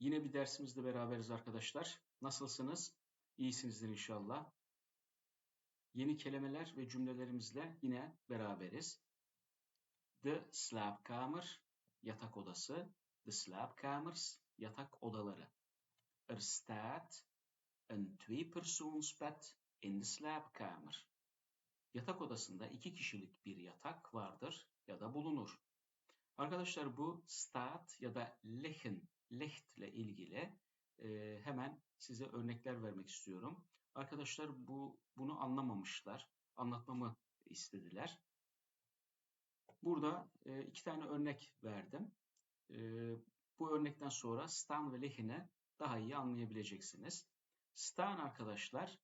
Yine bir dersimizde beraberiz arkadaşlar. Nasılsınız? İyisinizdir inşallah. Yeni kelimeler ve cümlelerimizle yine beraberiz. The slaapkamer, yatak odası. The slaapkamers, yatak odaları. Er staat een tweepersoonsbed in de slaapkamer. Yatak odasında iki kişilik bir yatak vardır ya da bulunur. Arkadaşlar bu staat ya da liggen Lecht ile ilgili e, hemen size örnekler vermek istiyorum. Arkadaşlar bu bunu anlamamışlar. Anlatmamı istediler. Burada e, iki tane örnek verdim. E, bu örnekten sonra stan ve lehine daha iyi anlayabileceksiniz. Stan arkadaşlar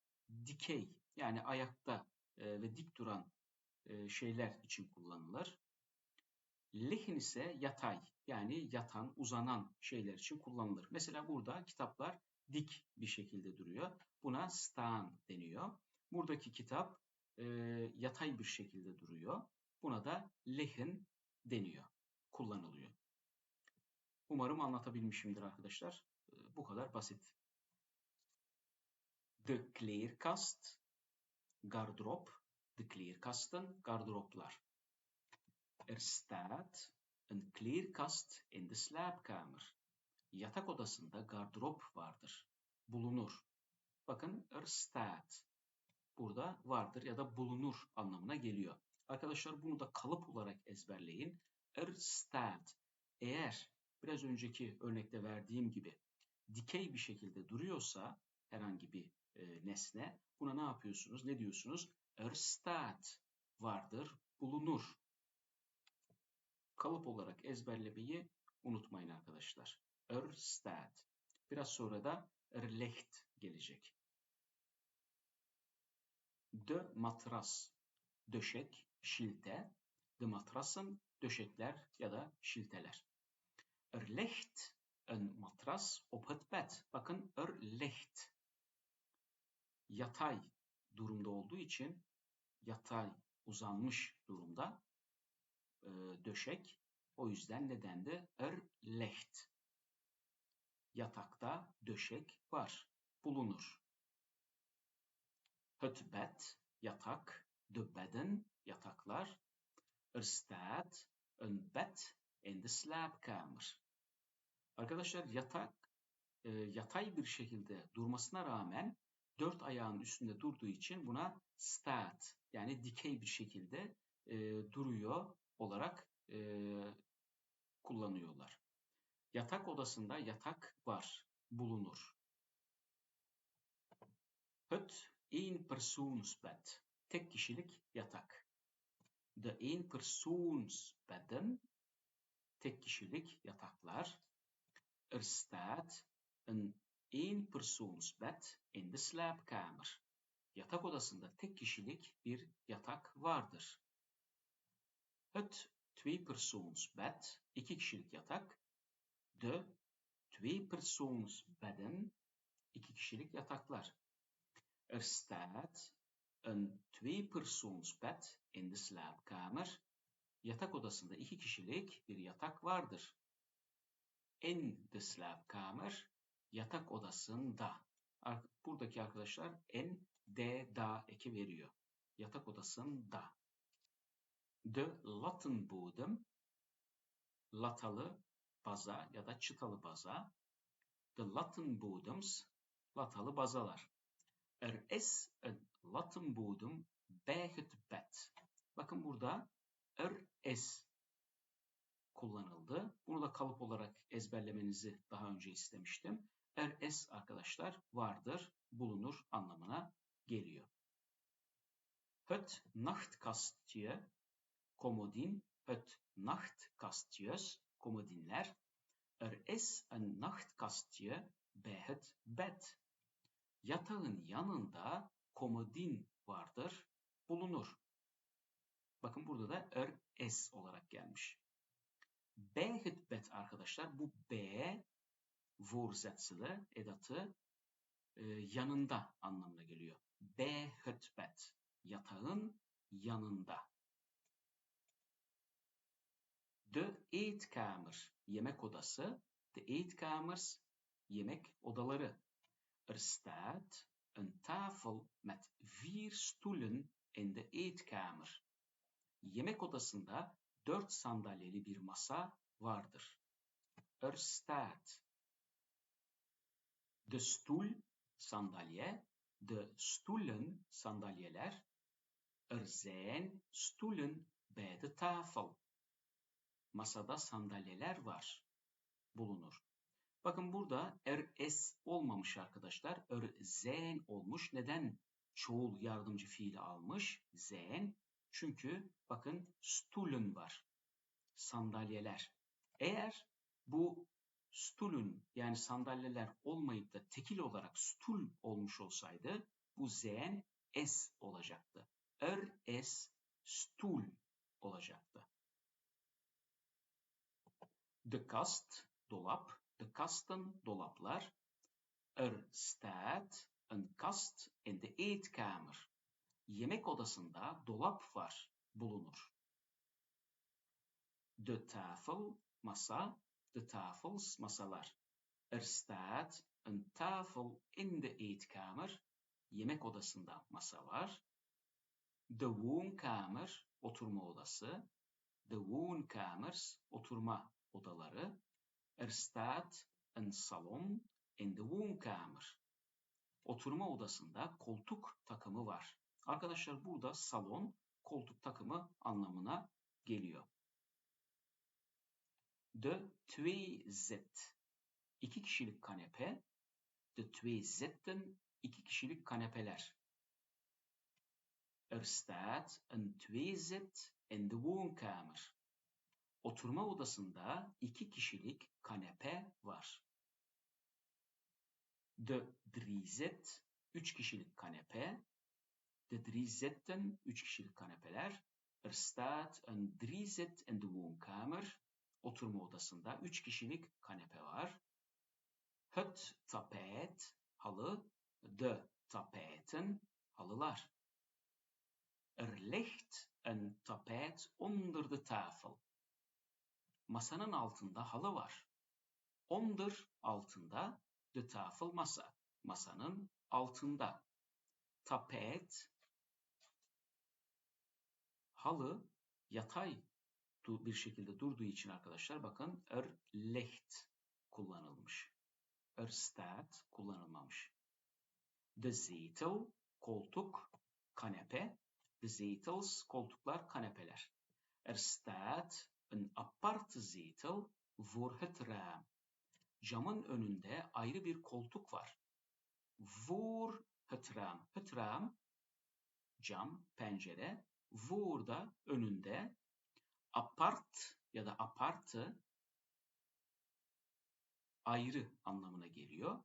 dikey yani ayakta e, ve dik duran e, şeyler için kullanılır. Lehin ise yatay yani yatan, uzanan şeyler için kullanılır. Mesela burada kitaplar dik bir şekilde duruyor. Buna staan deniyor. Buradaki kitap e, yatay bir şekilde duruyor. Buna da lehin deniyor, kullanılıyor. Umarım anlatabilmişimdir arkadaşlar. E, bu kadar basit. De kleerkast, gardrop, de kleerkasten, gardıroplar. Er staat een kleerkast in de slaapkamer. Yatak odasında gardırop vardır. Bulunur. Bakın er staat. Burada vardır ya da bulunur anlamına geliyor. Arkadaşlar bunu da kalıp olarak ezberleyin. Er staat. Eğer biraz önceki örnekte verdiğim gibi dikey bir şekilde duruyorsa herhangi bir e, nesne buna ne yapıyorsunuz? Ne diyorsunuz? Er staat vardır, bulunur kalıp olarak ezberlemeyi unutmayın arkadaşlar. Örstad. Biraz sonra da erlecht gelecek. De matras. Döşek, şilte. De matrassen döşekler ya da şilteler. Erlecht een matras op het bed. Bakın erlecht. Yatay durumda olduğu için yatay uzanmış durumda e, döşek. O yüzden neden de erlecht. Yatakta döşek var, bulunur. Het bed, yatak, de bedden, yataklar. Er staat een bed in de slaapkamer. Arkadaşlar yatak e, yatay bir şekilde durmasına rağmen dört ayağın üstünde durduğu için buna staat yani dikey bir şekilde e, duruyor olarak e, kullanıyorlar. Yatak odasında yatak var, bulunur. Het eenpersoonsbed, tek kişilik yatak. De eenpersoonsbedden, tek kişilik yataklar. Er staat een eenpersoonsbed in de slaapkamer. Yatak odasında tek kişilik bir yatak vardır. Het tweepersoonsbed, iki kişilik yatak. De tweepersoonsbedden, iki kişilik yataklar. Er staat een tweepersoonsbed in de slaapkamer. Yatak odasında iki kişilik bir yatak vardır. In de slaapkamer, yatak odasında. Buradaki arkadaşlar en, de, da eki veriyor. Yatak odasında. De lattenbodem, latalı baza ya da çıtalı baza. De lattenbodems, latalı bazalar. Er is een lattenbodem bij het bed. Bakın burada er is kullanıldı. Bunu da kalıp olarak ezberlemenizi daha önce istemiştim. Er es arkadaşlar vardır, bulunur anlamına geliyor. Het nachtkastje komodin, het nachtkastjes, komodinler. Er is een nachtkastje bij het bed. Yatağın yanında komodin vardır, bulunur. Bakın burada da er es olarak gelmiş. Bij het bed arkadaşlar bu B voorzetseli edatı e, yanında anlamına geliyor. Bij het bed. Yatağın yanında. De eetkamer, yemek odası. De eetkamers, yemek odaları. Er staat een tafel met vier stoelen in de eetkamer. Yemek odasında dört sandalyeli bir masa vardır. Er staat. De stoel, sandalye. De stoelen, sandalyeler. Er zijn stoelen bij de tafel. Masada sandalyeler var, bulunur. Bakın burada er es olmamış arkadaşlar. Er zen olmuş. Neden çoğul yardımcı fiili almış? Zen. Çünkü bakın stulun var. Sandalyeler. Eğer bu stulun yani sandalyeler olmayıp da tekil olarak stul olmuş olsaydı bu zen es olacaktı. Er es stul olacaktı. De kast, dolap, de kasten, dolaplar. Er staat een kast in de eetkamer. Yemek odasında dolap var, bulunur. De tafel, masa, de tafels, masalar. Er staat een tafel in de eetkamer. Yemek odasında masa var. De woonkamer, oturma odası. De woonkamers, oturma odaları. Er staat een salon in de woonkamer. Oturma odasında koltuk takımı var. Arkadaşlar burada salon koltuk takımı anlamına geliyor. De twee zet. İki kişilik kanepe. De twee zetten iki kişilik kanepeler. Er staat een tweezet in de woonkamer. Oturma odasında iki kişilik kanepe var. De driezet, üç kişilik kanepe. De driezetten, üç kişilik kanepeler. Er staat een driezet in de woonkamer. Oturma odasında üç kişilik kanepe var. Het tapijt, halı. De tapijten, halılar. Er ligt een tapijt onder de tafel. Masanın altında halı var. Onder altında, de tafel masa. Masanın altında. Tapijt, halı yatay bir şekilde durduğu için arkadaşlar bakın er ligt kullanılmış. Er staat kullanılmamış. De zetel, koltuk, kanepe. De zetels, koltuklar, kanepeler. Er staat een aparte zetel voor het raam. Camın önünde ayrı bir koltuk var. Voor het raam. Het raam, cam, pencere. Voor da önünde. Apart ya da aparte ayrı anlamına geliyor.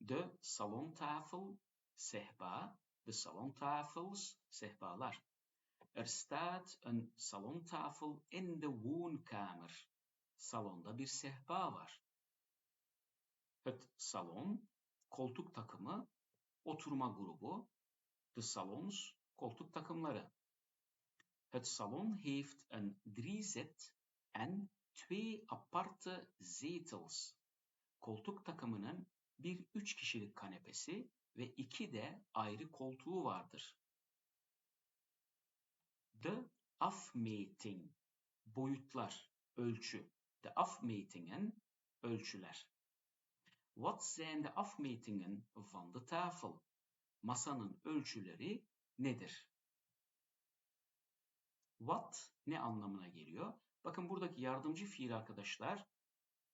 De salontafel, sehpa. De salontafels, sehpalar. Er staat een salontafel in de woonkamer. Salonda bir sehpa var. Het salon, koltuk takımı, oturma grubu. De salons, koltuk takımları. Het salon heeft een driezet en twee aparte zetels. Koltuk takımının bir üç kişilik kanepesi ve iki de ayrı koltuğu vardır. De afmeting, boyutlar, ölçü. De afmetingen, ölçüler. Wat zijn de afmetingen van de tafel? Masanın ölçüleri nedir? What ne anlamına geliyor? Bakın buradaki yardımcı fiil arkadaşlar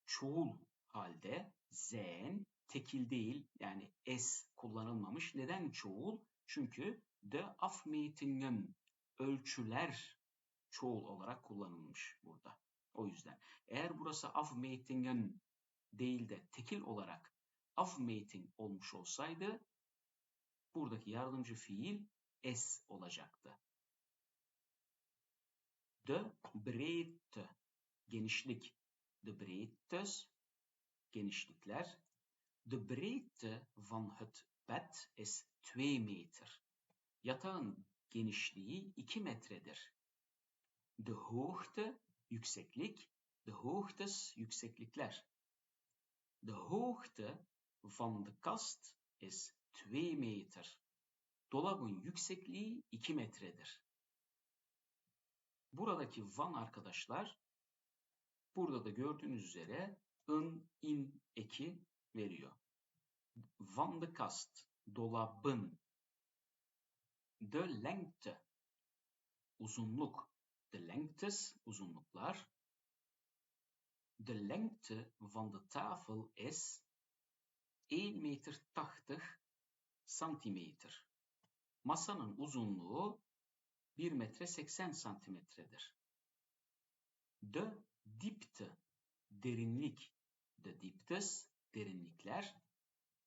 çoğul halde zen tekil değil yani es kullanılmamış. Neden çoğul? Çünkü de afmetingen ölçüler çoğul olarak kullanılmış burada. O yüzden. Eğer burası afmetingen değil de tekil olarak afmeting olmuş olsaydı buradaki yardımcı fiil es olacaktı. De breedte genişlik. De breedtes genişlikler. De breedte van het bed is 2 meter. Yatağın genişliği 2 metredir. De hoogte yükseklik. De hoogtes yükseklikler. De hoogte van de kast is 2 meter. Dolabın yüksekliği 2 metredir. Buradaki van arkadaşlar burada da gördüğünüz üzere ın, in eki veriyor. Van de kast, dolabın. De lengte, uzunluk. De lengtes, uzunluklar. De lengte van de tafel is 1 meter 80 santimeter. Masanın uzunluğu 1 metre 80 santimetredir. De diepte, derinlik. De dieptes, derinlikler.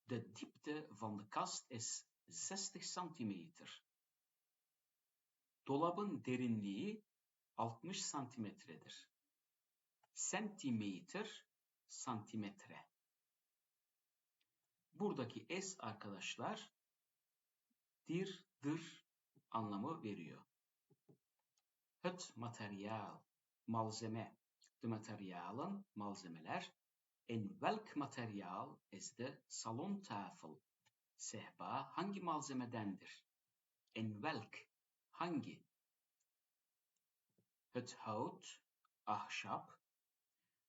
De diepte van de kast is 60 santimeter. Dolabın derinliği 60 santimetredir. Sentimeter, santimetre. Buradaki S arkadaşlar dir, dır anlamı veriyor. Het materiaal, malzeme. De materialen, malzemeler. En welk materiaal is de salontafel? Sehpa hangi malzemedendir? En welk, hangi? Het hout, ahşap.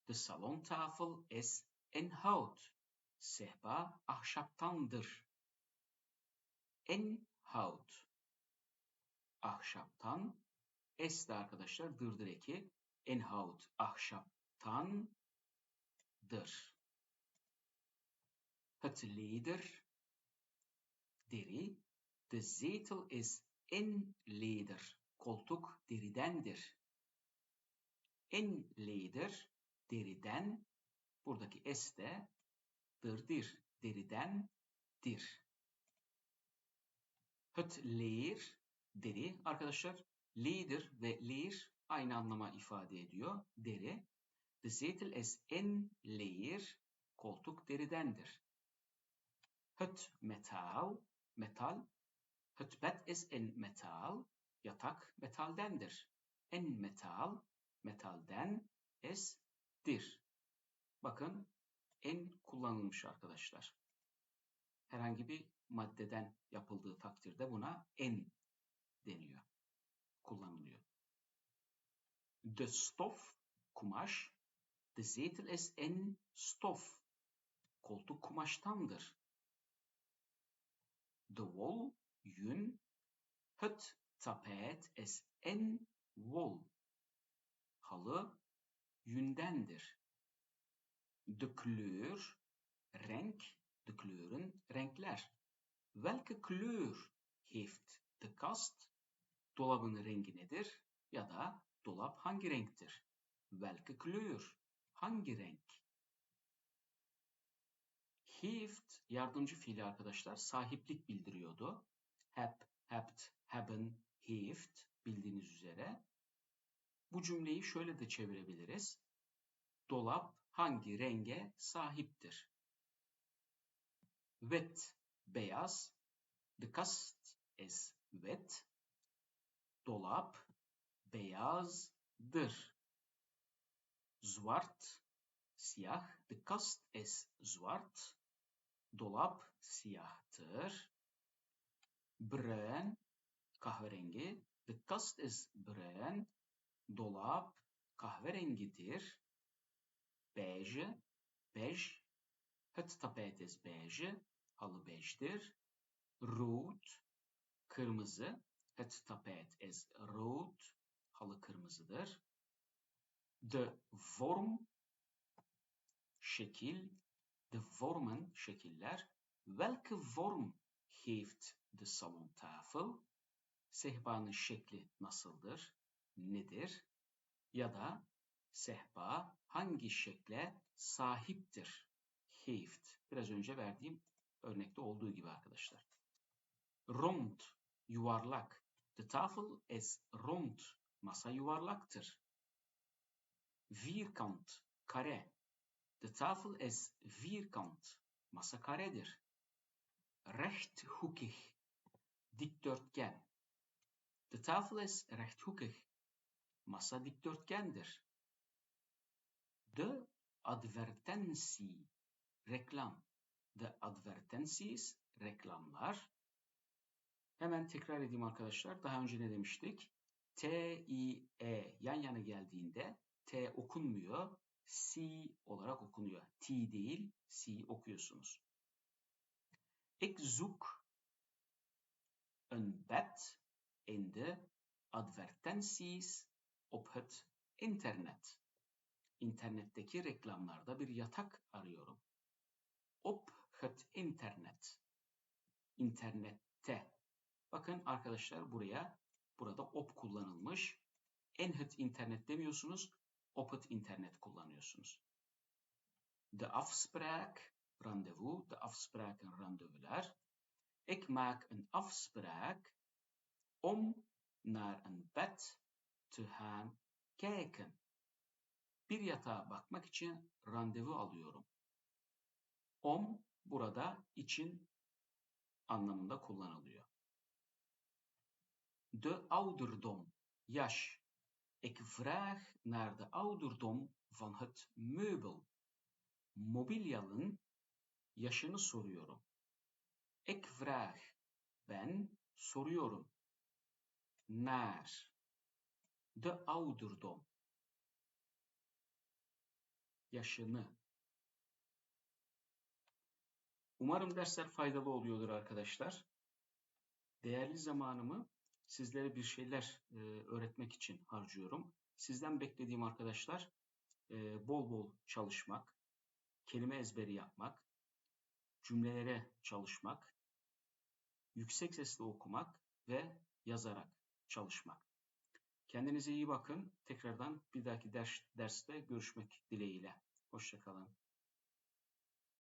De salontafel is en hout. Sehpa ahşaptandır. En hout. Ahşaptan. Es de arkadaşlar dırdır eki. En hout ahşaptandır. Het leder. Deri. De zetel is en leder. Koltuk deridendir. En leder deriden. Buradaki es de dırdır. Deriden dir. Het leer deri arkadaşlar leader ve leer aynı anlama ifade ediyor. Deri. De zetel is en leer koltuk deridendir. Het metaal metal. Het bed is en metaal yatak metaldendir. En metal metalden es dir. Bakın en kullanılmış arkadaşlar. Herhangi bir maddeden yapıldığı takdirde buna en deniyor. Kullanılıyor. De stof, kumaş. De zetel is en stof. Koltuk kumaştandır. De wol, yün. Het tapijt is en wol. Halı yündendir. De kleur, renk, de kleuren, renkler. Welke kleur heeft de kast? Dolabın rengi nedir? Ya da dolap hangi renktir? Welke kleur? Hangi renk? Heeft yardımcı fiili arkadaşlar sahiplik bildiriyordu. Hep, hebt, hebben, heeft bildiğiniz üzere. Bu cümleyi şöyle de çevirebiliriz. Dolap hangi renge sahiptir? Wit, beyaz. De kast is wit. Dolap beyazdır. Zwart, siyah. De kast is zwart. Dolap siyahtır. Bruin, kahverengi. De kast is bruin. Dolap kahverengidir. Beige, bej. Het tapijt is beige. Halı bejdir. Rood, kırmızı. Het tapijt is rood. Halı kırmızıdır. De vorm, şekil. De vormen, şekiller. Welke vorm heeft de salontafel? Sehpanın şekli nasıldır? Nedir? Ya da sehpa hangi şekle sahiptir? Heeft. Biraz önce verdiğim örnekte olduğu gibi arkadaşlar. Rond, yuvarlak. De tafel is rond. Masa yuvarlaktır. Vierkant, kare. De tafel is vierkant. Masa karedir. Rechthoekig, dikdörtgen. De tafel is rechthoekig. Masa dikdörtgendir. De advertentie. reklam. The advertencies, reklamlar. Hemen tekrar edeyim arkadaşlar. Daha önce ne demiştik? T, I, E yan yana geldiğinde T okunmuyor. C olarak okunuyor. T değil, C okuyorsunuz. Ik zoek een bed in de advertenties op het internet. İnternetteki reklamlarda bir yatak arıyorum. Op het internet. İnternette. Bakın arkadaşlar buraya, burada op kullanılmış. En het internet demiyorsunuz, op het internet kullanıyorsunuz. De afspraak, randevu, de afspraken randevular. Ik maak een afspraak om naar een bed te gaan kijken. Bir yatağa bakmak için randevu alıyorum. Om burada için anlamında kullanılıyor. De ouderdom, yaş. Ik vraag naar de ouderdom van het meubel. Mobilyanın yaşını soruyorum. Ik vraag, ben soruyorum. Naar, de ouderdom. Yaşını. Umarım dersler faydalı oluyordur arkadaşlar. Değerli zamanımı sizlere bir şeyler e, öğretmek için harcıyorum. Sizden beklediğim arkadaşlar e, bol bol çalışmak, kelime ezberi yapmak, cümlelere çalışmak, yüksek sesle okumak ve yazarak çalışmak. Kendinize iyi bakın. Tekrardan bir dahaki ders, derste görüşmek dileğiyle. Hoşçakalın.